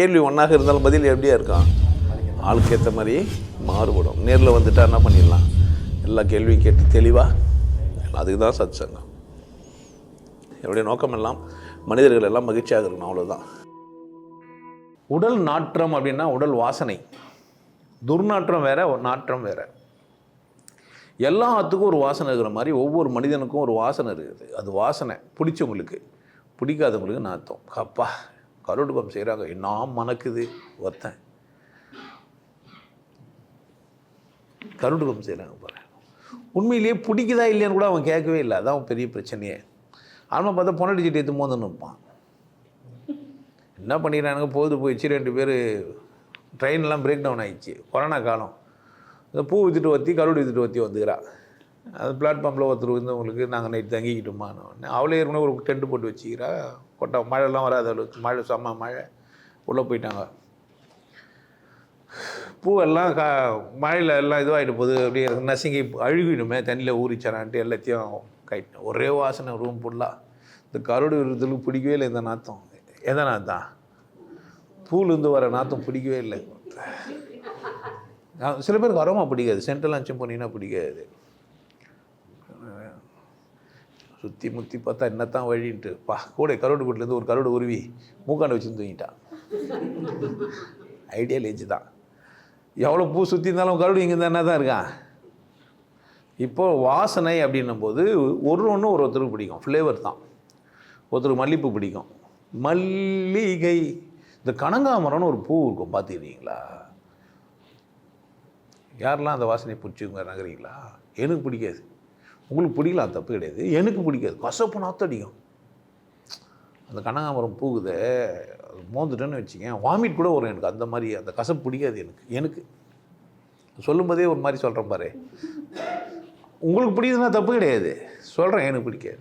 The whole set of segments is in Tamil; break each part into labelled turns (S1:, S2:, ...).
S1: கேள்வி ஒன்றாக இருந்தாலும் பதில் எப்படியா இருக்கான் ஆளுக்கு ஏற்ற மாதிரி மாறுபடும். நேரில் வந்துட்டா என்ன பண்ணிடலாம்? எல்லா கேள்வியும் கேட்டு தெளிவாக அதுக்கு தான் சத் சங்கம் என்னுடைய நோக்கம் எல்லாம் மனிதர்கள் எல்லாம் மகிழ்ச்சியாக இருக்கணும் அவ்வளோதான் உடல் நாற்றம் அப்படின்னா உடல் வாசனை. துர்நாற்றம் வேற நாற்றம் வேற. எல்லாத்துக்கும் ஒரு வாசனை இருக்கிற மாதிரி ஒவ்வொரு மனிதனுக்கும் ஒரு வாசனை இருக்குது. அது வாசனை. பிடிச்சவங்களுக்கு. பிடிக்காதவங்களுக்கு நாத்தம். அப்பா கருடுகம் செய்கிறாங்க என்ன மணக்குது? ஒருத்தன் கருடுகம் செய்கிறாங்க பாரு. உண்மையிலேயே பிடிக்குதா இல்லையான்னு கூட அவன் கேட்கவே இல்லை. அதான் பெரிய பிரச்சனையே. ஆனால் பார்த்தா பொன்னடிச்சிட்டு எடுத்து மோந்து நிற்பான் என்ன பண்ணிடுறானுங்க? போது போயிடுச்சு. ரெண்டு பேர் ட்ரெயின்லாம் பிரேக் டவுன் ஆயிடுச்சு. கொரோனா காலம். இந்த பூ வித்துட்டு ஒத்தி கருடு வித்துட்டு ஒத்தி வந்துக்கிறா. அது பிளாட்ஃபார்மில் ஒருத்தர் வந்து உங்களுக்கு நாங்கள் நைட் தங்கிக்கிட்டோமான்னு அவளே ஏற்கனவே ஒரு டென்ட் போட்டு வச்சுக்கிறா. கொட்டை மழைலாம் வராது அளவுக்கு மழை செம்ம மழை. உள்ளே போயிட்டாங்க. பூவெல்லாம் கா மழையில் எல்லாம் இதுவாகிட்டு போகுது. அப்படியே நசுங்கி அழுகிடுமே. தண்ணியில் ஊறிச்சாரான்ட்டு எல்லாத்தையும் கைட்டேன் ஒரே வாசனை ரூம் ஃபுல்லாக இந்த கருடு விருதுக்கு பிடிக்கவே இல்லை இந்த நாத்தம். எந்த நாத்தம்? பூலேருந்து வர நாத்தம் பிடிக்கவே இல்லை. சில பேருக்கு அரோமா பிடிக்காது. சென்ட்ரல் அச்சம் போனீங்கன்னா பிடிக்காது. சுற்றி முற்றி பார்த்தா என்னத்தான் வழின்ட்டு. பா கூட கருவடு கூட்டிலேருந்து ஒரு கருவடு உருவி மூக்காண்டை வச்சு தூங்கிட்டான் ஐடியா லேஞ்சு தான். எவ்வளோ பூ சுற்றி இருந்தாலும் கருடு இங்கே தானே தான் இருக்கான்? இப்போ வாசனை அப்படின்னும் போது ஒரு ஒன்று ஒரு ஒருத்தருக்கு பிடிக்கும். ஃப்ளேவர் தான். ஒருத்தருக்கு மல்லிகைப்பூ பிடிக்கும். மல்லிகை. இந்த கனகாமரம்னு ஒரு பூ இருக்கும் பார்த்துக்கிறீங்களா யாரெல்லாம் அந்த வாசனை பிடிச்சிங்க நகரீங்களா எனக்கு பிடிக்காது. உங்களுக்கு பிடிக்கலாம் தப்பு கிடையாது. எனக்கு பிடிக்காது. கசப்பு நாத்தடிக்கும் அந்த கனகாமரம் பூகுது அது மோந்துட்டேன்னு வச்சுக்கேன். வாமிட் கூட வரும் எனக்கு. அந்த மாதிரி அந்த கசப்பு பிடிக்காது எனக்கு. எனக்கு. சொல்லும்போதே ஒரு மாதிரி சொல்கிறேன் பாரு. உங்களுக்கு பிடிக்குதுன்னா தப்பு கிடையாது. சொல்கிறேன் எனக்கு பிடிக்காது.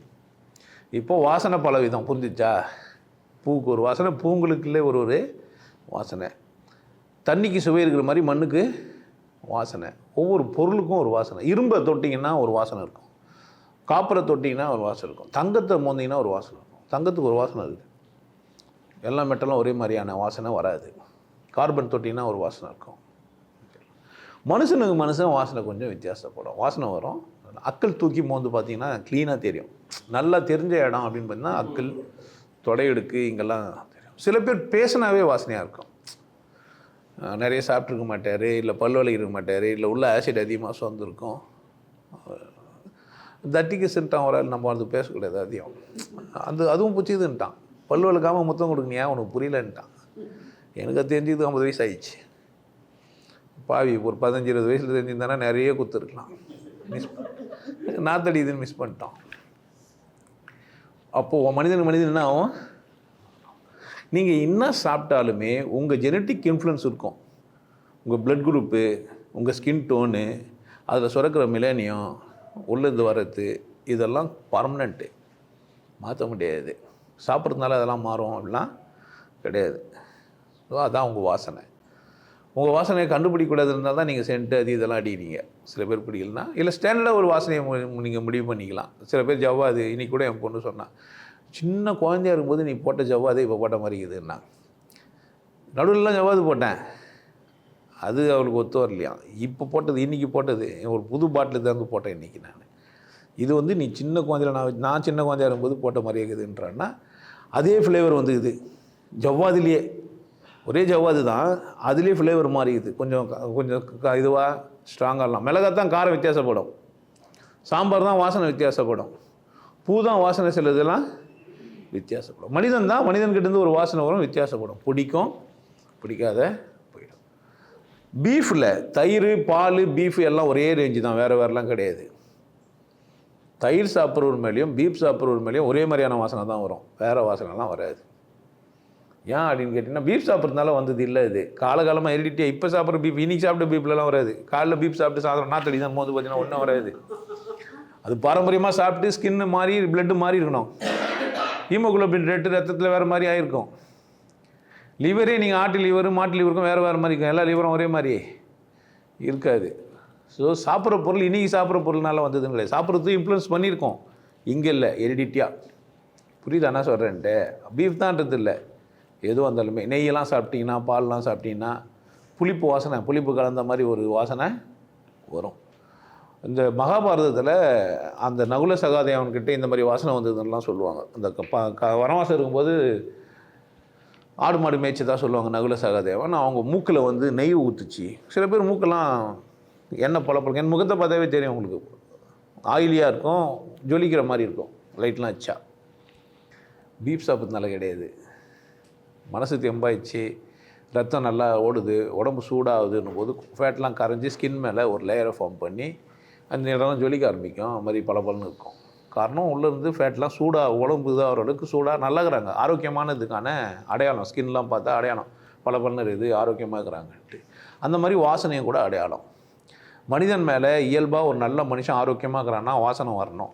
S1: இப்போது வாசனை பல விதம் புரிஞ்சிச்சா? பூவுக்கு ஒரு வாசனை பூங்களுக்குள்ளே ஒரு ஒரு வாசனை. தண்ணிக்கு சுவை இருக்கிற மாதிரி மண்ணுக்கு வாசனை. ஒவ்வொரு பொருளுக்கும் ஒரு வாசனை. இரும்பை தொட்டிங்கன்னா ஒரு வாசனை இருக்கும். காப்பரை தொட்டிங்கன்னா ஒரு வாசல் இருக்கும். தங்கத்தை மோந்திங்கன்னா ஒரு வாசனை இருக்கும். தங்கத்துக்கு ஒரு வாசனை இருக்குது எல்லா மெட்டலும் ஒரே மாதிரியான வாசனை வராது. கார்பன் தொட்டிங்கன்னா ஒரு வாசனை இருக்கும். மனுஷனுக்கு மனுஷன் வாசனை கொஞ்சம் வித்தியாசப்படும். வாசனை வரும். அக்கல் தூக்கி மோந்து பார்த்தீங்கன்னா க்ளீனாக தெரியும். நல்லா தெரிஞ்ச இடம் அப்படின்னு பார்த்தீங்கன்னா அக்கல் தொடையெடுக்கு இங்கெல்லாம் தெரியும். சில பேர் பேசினாவே வாசனையாக இருக்கும். நிறைய சாப்பிட்ருக்க மாட்டார் இல்லை பல்வலை இருக்க மாட்டார் இல்லை உள்ள ஆசிட் அதிகமாக சொந்திருக்கும் தட்டிக்கு சென்ட்டான் ஒரு ஆள் நம்ம அது பேசக்கூடாது அதிகம். அது அதுவும் பிடிச்சதுன்ட்டான் பல் வளர்க்காமல் முத்தம் கொடுக்கணியா? உனக்கு புரியலன்ட்டான். எனக்கு தெரிஞ்சது ஐம்பது வயசு ஆயிடுச்சு. பாவி ஒரு பதினஞ்சு இருபது வயசில் தெரிஞ்சிருந்தானா நிறைய கொடுத்துருக்கலாம் மிஸ் நாத்தடி இதுன்னு மிஸ் பண்ணிட்டோம். அப்போது மனிதன் மனிதன் என்ன ஆகும்? நீங்கள் என்ன சாப்பிட்டாலுமே உங்கள் ஜெனட்டிக் இன்ஃப்ளூயன்ஸ் இருக்கும். உங்கள் பிளட் குரூப்பு உங்கள் ஸ்கின் டோனு அதில் சுரக்கிற மிலேனியம் உள்ளேருந்து வர்றது இதெல்லாம் பர்மனெண்ட்டு மாற்ற முடியாது. சாப்பிட்றதுனால அதெல்லாம் மாறும் அப்படிலாம் கிடையாது. ஸோ அதான் உங்கள் வாசனை. உங்கள் வாசனையை கண்டுபிடிக்கக்கூடாது இருந்தால் தான் நீங்கள் சென்ட்டு அது இதெல்லாம் அடிக்கிறீங்க. சில பேர் பிடிக்கலனா இல்லை ஸ்டாண்டர்டாக ஒரு வாசனையை நீங்கள் முடிவு பண்ணிக்கலாம். சில பேர் ஜவ்வாது இன்றைக்கி கூட என் பொண்ணு சொன்னான் சின்ன குழந்தையா இருக்கும்போது நீ போட்ட ஜவ்வாது இப்போ போட்ட மாதிரி இருக்குதுன்னா. நடுவில்லாம் ஜவ்வாது போட்டேன். அது அவளுக்கு ஒத்து வரலையா? இப்போ போட்டது இன்றைக்கி போட்டது ஒரு புது பாட்டில் தான் போட்டேன் இன்றைக்கி நான். இது வந்து நீ சின்ன குழந்தையில நான் வச்சு- நான் சின்ன குழந்தையாக இருக்கும்போது போட்ட மாதிரி இருக்குதுன்றான்னா அதே ஃப்ளேவர் வந்துக்குது ஜவ்வாதிலேயே. ஒரே ஜவ்வாது தான் அதுலேயே ஃப்ளேவர் மாறிக்குது கொஞ்சம் கொஞ்சம் இதுவாக ஸ்ட்ராங்காகலாம் மிளகா தான் காரம் வித்தியாசப்படும். சாம்பார் தான் வாசனை வித்தியாசப்படும். பூ தான் வாசனை சில இதெல்லாம் வித்தியாசப்படும். மனிதன் தான் மனிதன்கிட்டேருந்து ஒரு வாசனை வரும் வித்தியாசப்படும். பிடிக்கும் பிடிக்காத பீஃபில் தயிர் பால் பீஃப் எல்லாம் ஒரே ரேஞ்சு தான். வேறு வேறுலாம் கிடையாது. தயிர் சாப்பிட்றவர் மேலேயும் பீஃப் சாப்பிட்றவர் மேலேயும் ஒரே மாதிரியான வாசனை தான் வரும். வேறு வாசனைலாம் வராது. ஏன் அப்படின்னு கேட்டிங்கன்னா பீஃப் சாப்பிட்றதுனால வந்தது இல்லை இது. காலகாலமாக ஹெரிடிட்டியாக இப்போ சாப்பிட்ற பீஃப் இன்னைக்கு சாப்பிட்ட பீஃப்லலாம் வராது. காலைல பீஃப் சாப்பிட்டு சாப்பிட்ற நாத்தடி தான் போது பார்த்தீங்கன்னா ஒன்றும் வராது. அது பாரம்பரியமாக சாப்பிட்டு ஸ்கின்னு மாறி பிளட்டு மாறி இருக்கணும். ஹீமோகுளோபின் ரேட்டு ரத்தத்தில் வேறு மாதிரி ஆகிருக்கும் லிவரே நீங்கள் ஆட்டு லிவரும் மாட்டு லிவருக்கும் வேறு வேறு மாதிரி இருக்கும். எல்லா லிவரும் ஒரே மாதிரி இருக்காது. ஸோ சாப்பிட்ற பொருள் இன்றைக்கி சாப்பிட்ற பொருள்னால வந்ததுன்னு கிடையாது. சாப்பிட்றது இன்ஃப்ளூன்ஸ் பண்ணியிருக்கோம். இங்கே இல்லை எரிடிட்டியாக புரியுதா என்ன சொல்கிறேன்ட்டு பீஃப் தான்றது இல்லை. எதுவும் வந்தாலுமே நெய்யெல்லாம் சாப்பிட்டீங்கன்னா பால்லாம் சாப்பிட்டீங்கன்னா புளிப்பு வாசனை புளிப்பு கலந்த மாதிரி ஒரு வாசனை வரும். இந்த மகாபாரதத்தில் அந்த நகுல சகாதேவன்கிட்ட இந்த மாதிரி வாசனை வந்ததுன்னெலாம் சொல்லுவாங்க. அந்த க- ப- க வனவாசம் இருக்கும்போது ஆடு மாடு மேய்ச்சி தான் சொல்லுவாங்க நகுல சகாதேவன் அவங்க மூக்கில் வந்து நெய் ஊற்றுச்சு சில பேர் மூக்கெல்லாம் எண்ணெய் பழப்பழம் என் முகத்தை பார்த்தாவே தெரியும் உங்களுக்கு. ஆயிலியாக இருக்கும் ஜொலிக்கிற மாதிரி இருக்கும். லைட்லாம் வச்சா பீப் சாப்பிட்றதுனால கிடையாது. மனசு தெம்பாயிடுச்சு. ரத்தம் நல்லா ஓடுது உடம்பு சூடாகுதுன்னும் போது ஃபேட்லாம் கரைஞ்சி ஸ்கின் மேலே ஒரு லேயரை ஃபார்ம் பண்ணி அந்த இடம்லாம் ஜொலிக்க ஆரம்பிக்கும். அது மாதிரி பளபளன்னு இருக்கும். காரணம் உள்ளேருந்து ஃபேட்லாம் சூடாக உடம்பு இதாக அளவுக்கு சூடாக நல்லாகிறாங்க. ஆரோக்கியமானதுக்கான அடையாளம். ஸ்கின்லாம் பார்த்தா அடையாளம். பளபளர் இது ஆரோக்கியமாக இருக்கிறாங்கன்ட்டு அந்த மாதிரி வாசனையும் கூட அடையாளம். மனிதன் மேலே இயல்பாக ஒரு நல்ல மனுஷன் ஆரோக்கியமாக இருக்கிறான்னா வாசனை வரணும்.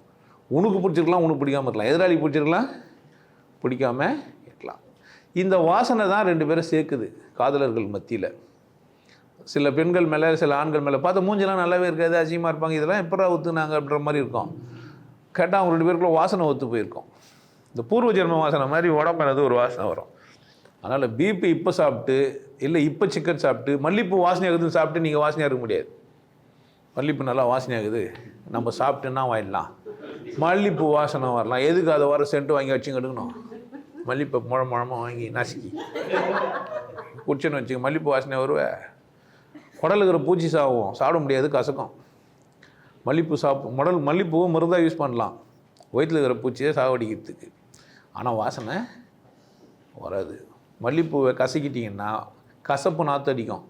S1: உனக்கு பிடிச்சிருக்கலாம் உனக்கு பிடிக்காம இருக்கலாம். எதிராளி பிடிச்சிருக்கலாம் பிடிக்காம இருக்கலாம். இந்த வாசனை தான் ரெண்டு பேரும் சேர்க்குது காதலர்கள் மத்தியில். சில பெண்கள் மேலே சில ஆண்கள் மேலே. பார்த்தா மூஞ்செல்லாம் நல்லாவே இருக்காது அசிங்கமாக இருப்பாங்க. இதெல்லாம் எப்படா ஒத்துனாங்க அப்படின்ற மாதிரி இருக்கும். கேட்டால் அவங்க ரெண்டு பேருக்குள்ள வாசனை ஒத்து போயிருக்கும். இந்த பூர்வ ஜென்ம வாசனை மாதிரி உடம்புல ஒரு வாசனை வரும். அதனால் பிபி இப்போ சாப்பிட்டு இல்லை இப்போ சிக்கன் சாப்பிட்டு மல்லிப்பூ வாசனை சாப்பிட்டு நீங்கள் வாசனையாக இருக்க முடியாது. மல்லிப்பூ நல்லா வாசனையாகுது நம்ம சாப்பிட்டுன்னா வாங்கிடலாம் மல்லிப்பூ வாசனை வரலாம். எதுக்கு அதை வர சென்ட்டு வாங்கி வச்சு எடுக்கணும் மல்லிப்பூ முழம் முழமாக வாங்கி நசுக்கி. குடிச்சுன்னு வச்சுக்க மல்லிப்பூ வாசனை வருவே. குடலுக்கிற பூச்சி சாவும் சாப்பிட முடியாது கசக்கும். மல்லிப்பூ சாப் முடல் மல்லிப்பூவை மருந்தாக யூஸ் பண்ணலாம். வயிற்றில் இருக்கிற பூச்சியை சாவடிக்கிறதுக்கு ஆனால் வாசனை வராது. மல்லிப்பூவை கசக்கிட்டிங்கன்னா கசப்பு நாற்று அடிக்கும்.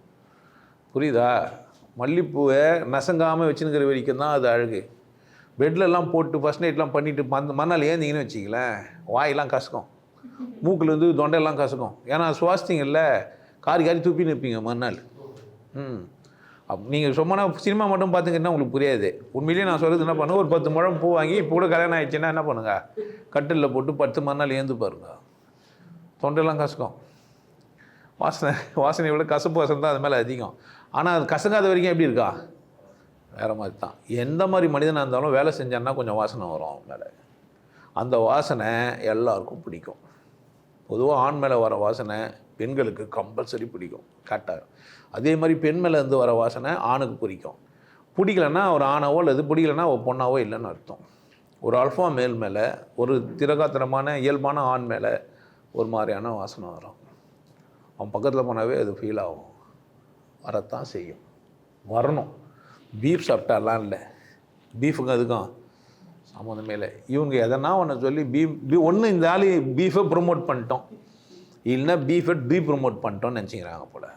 S1: புரியுதா? மல்லிப்பூவை நசங்காமல் வச்சுருக்கிற வரைக்கும் தான் அது அழகு. பெட்லெல்லாம் போட்டு ஃபஸ்ட் நைட்லாம் பண்ணிவிட்டு மந்த மண்ணால் ஏந்திங்கன்னு வச்சிங்களேன் வாயெல்லாம் கசக்கும். மூக்குலேருந்து தொண்டையெல்லாம் கசக்கும். ஏன்னா சுவாசித்தீங்கல்ல காரி காரி துப்பி நிற்பீங்க மறுநாள். ம். அப் நீங்கள் சும்மா சினிமா மட்டும் பார்த்துங்கன்னா உங்களுக்கு புரியாது. உண்மையிலேயே நான் சொல்கிறது என்ன பண்ணுங்க? ஒரு பத்து முழம் பூ வாங்கி இப்போ கூட கல்யாணம் ஆயிடுச்சுன்னா என்ன பண்ணுங்க? கட்டிலில் போட்டு பத்து மறுநாள் ஏந்து பாருங்க. தொண்டெல்லாம் கசக்கும். வாசனை வாசனை விட கசப்பு வாசனை தான் அது மேலே அதிகம். ஆனால் அது கசங்காத வரைக்கும் எப்படி இருக்கா? வேறு மாதிரி தான். எந்த மாதிரி மனிதனாக இருந்தாலும் வேலை செஞ்சான்னா கொஞ்சம் வாசனை வரும் அவன் மேலே. அந்த வாசனை எல்லாருக்கும் பிடிக்கும். பொதுவாக ஆண் மேலே வர வாசனை பெண்களுக்கு கம்பல்சரி பிடிக்கும் கரெக்டாக அதே மாதிரி பெண் மேலே இருந்து வர வாசனை ஆணுக்கு பிடிக்கும். பிடிக்கலன்னா ஒரு ஆணாவோ அல்லது பிடிக்கலன்னா ஒரு பொண்ணாவோ இல்லைன்னு அர்த்தம். ஒரு அல்ஃபா மேல் மேலே ஒரு திரகாத்திரமான இயல்பான ஆண் மேலே ஒரு மாதிரியான வாசனை வரும். அவன் பக்கத்தில் போனாவே அது ஃபீல் ஆகும். வரத்தான் செய்யும். வரணும். பீஃப் சாப்பிட்டாலாம் இல்லை. பீஃபுக்கு அதுக்கும் சம்மந்தமே இல்லை. இவங்க எதனா ஒன்று சொல்லி பீஃப் பீ ஒன்று இந்த ஆள் பீஃபை ப்ரொமோட் பண்ணிட்டோம். இல்லைன்னா பீஃபை டீ ப்ரொமோட் பண்ணிட்டோம்னு நினச்சிக்கிறாங்க போல்.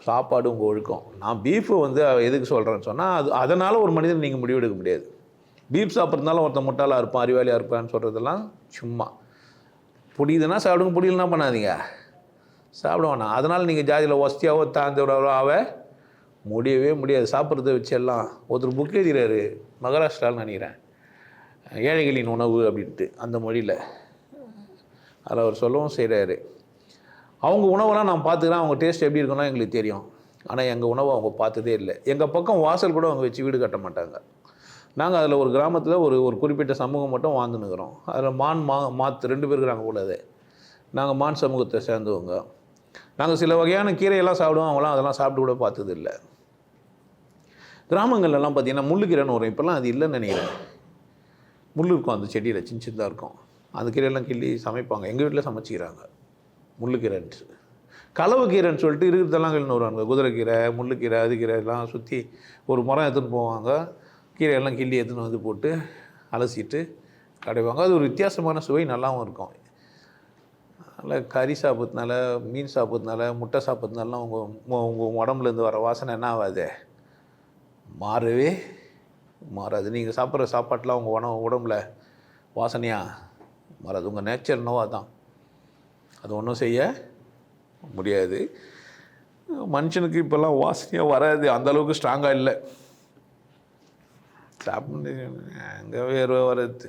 S1: சாப்பாடு உங்கள் ஒழுக்கம். நான் பீஃபு வந்து எதுக்கு சொல்கிறேன்னு சொன்னால் அது அதனால் ஒரு மனிதன் நீங்கள் முடிவெடுக்க முடியாது. பீஃப் சாப்பிட்றதுனால ஒருத்தன் முட்டாளாக இருப்பான் அறிவாளியாக இருப்பான்னு சொல்கிறதெல்லாம் சும்மா. பிடிக்குதுன்னா சாப்பிடுங்க பிடிக்கலனா பண்ணாதீங்க. சாப்பிட வேணாம். அதனால் நீங்கள் ஜாதியில் ஒஸ்தியாவோ தாழ்ந்தவரோ ஆக முடியவே முடியாது. சாப்பிட்றத வச்சு எல்லாம் ஒருத்தர் புக் எழுதுகிறாரு மகாராஷ்டிராவில் நினைக்கிறேன். ஏழைகளின் உணவு அப்படின்ட்டு அந்த மொழியில். அதில் அவர் சொல்லவும் செய்கிறாரு அவங்க உணவெல்லாம் நான் பார்த்துக்கிறேன். அவங்க டேஸ்ட் எப்படி இருக்குன்னா எங்களுக்கு தெரியும். ஆனால் எங்கள் உணவை அவங்க பார்த்ததே இல்லை. எங்கள் பக்கம் வாசல் கூட அவங்க வச்சு வீடு கட்ட மாட்டாங்க. நாங்கள் அதில் ஒரு கிராமத்தில் ஒரு ஒரு குறிப்பிட்ட சமூகம் மட்டும் வாழ்ந்துன்னுக்குறோம் அதில் மான் மா மாத்து ரெண்டு பேர் இருக்கிறாங்க உள்ளது நாங்கள் மான் சமூகத்தை சேர்ந்தவங்க. நாங்கள் சில வகையான கீரையெல்லாம் சாப்பிடுவோம். அவங்களாம் அதெல்லாம் சாப்பிட்டு கூட பார்த்தது இல்லை. கிராமங்கள்லாம் பார்த்தீங்கன்னா முள்ளுக்கீரைன்னு வரும். இப்போல்லாம் அது இல்லைன்னு நினைக்கிறேன். முள் இருக்கும். அந்த செடியில் சின்ன சின்னதாக இருக்கும். அந்த கீரையெல்லாம் கிள்ளி சமைப்பாங்க. எங்கள் வீட்டில் சமைச்சிக்கிறாங்க. முள்ளுக்கீரைன்ட்டு. களவு கீரைன்னு சொல்லிட்டு இருக்கிறதெல்லாம் கிள்னு வருவாங்க குதிரைக்கீரை முள்ளுக்கீரை அது கீரை எல்லாம் சுற்றி ஒரு மரம் எடுத்துன்னு போவாங்க. கீரையெல்லாம் கிள்ளி எடுத்துன்னு வந்து போட்டு அலசிட்டு கடைவாங்க. அது ஒரு வித்தியாசமான சுவை நல்லாவும் இருக்கும். அதனால் கறி சாப்பிட்றதுனால மீன் சாப்பிட்றதுனால முட்டை சாப்பிட்றதுனால உங்கள் உங்கள் உடம்புலேருந்து வர வாசனை என்ன ஆகாது? மாறவே மாறாது. நீங்கள் சாப்பிட்ற சாப்பாட்டெலாம் உங்கள் உணவு உடம்புல வாசனையாக மாறாது உங்கள் நேச்சர் என்னவோ அதான். அது ஒன்றும் செய்ய முடியாது. மனுஷனுக்கு இப்போல்லாம் வாசனையாக வராது. அந்தளவுக்கு ஸ்ட்ராங்காக இல்லை. அங்கே வேறு வர்றது.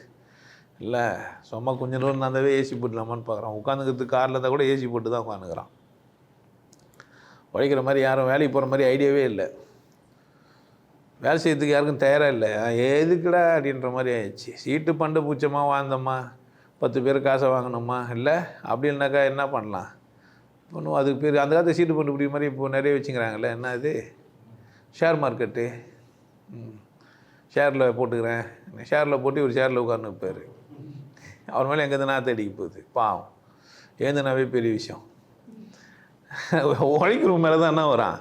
S1: இல்லை சும்மா கொஞ்ச நேரம் அந்தவே ஏசி போட்டுலாமான்னு பார்க்குறான். உட்காந்துக்கிறதுக்கு காரில் இருந்தால் கூட ஏசி போட்டு தான் உட்காந்துக்கிறான் உழைக்கிற மாதிரி யாரும் வேலைக்கு போகிற மாதிரி ஐடியாவே இல்லை. வேலை செய்யறதுக்கு யாருக்கும் தயாராக இல்லை. எதுக்குடா அப்படின்ற மாதிரி ஆயிடுச்சு. சீட்டு பண்டு பூச்சமாக வாழ்ந்தோமா? பத்து பேர் காசை வாங்கணுமா? இல்லை. அப்படி இல்லைனாக்கா என்ன பண்ணலாம்? ஒன்றும் அதுக்கு பேர் அந்த காலத்து சீட்டு போட்டு பிடிக்க மாதிரி இப்போ நிறைய வச்சுக்கிறாங்கல்ல என்ன இது? ஷேர் மார்க்கெட்டு ஷேரில் போட்டுக்கிறேன். ஷேரில் போட்டு ஒரு ஷேரில் உட்கார்ந்து இருப்பார். அவர் மேலே எங்கேருந்து நான் தேடிக்கு போகுது? பாவம். ஏந்துனாவே பெரிய விஷயம். உழைக்கிறவங்க மேலே தான் என்ன வரான்?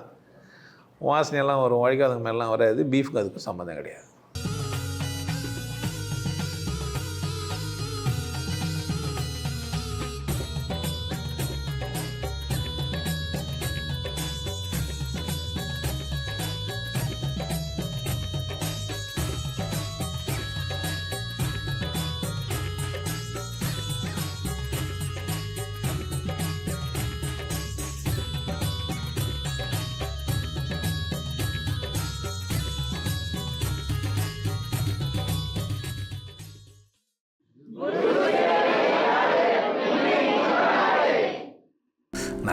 S1: வாசனையெல்லாம் வரும். உழைக்காதவங்க மேலாம் வராது. பீஃப்க்கு அதுக்கும் சம்மந்தம் கிடையாது.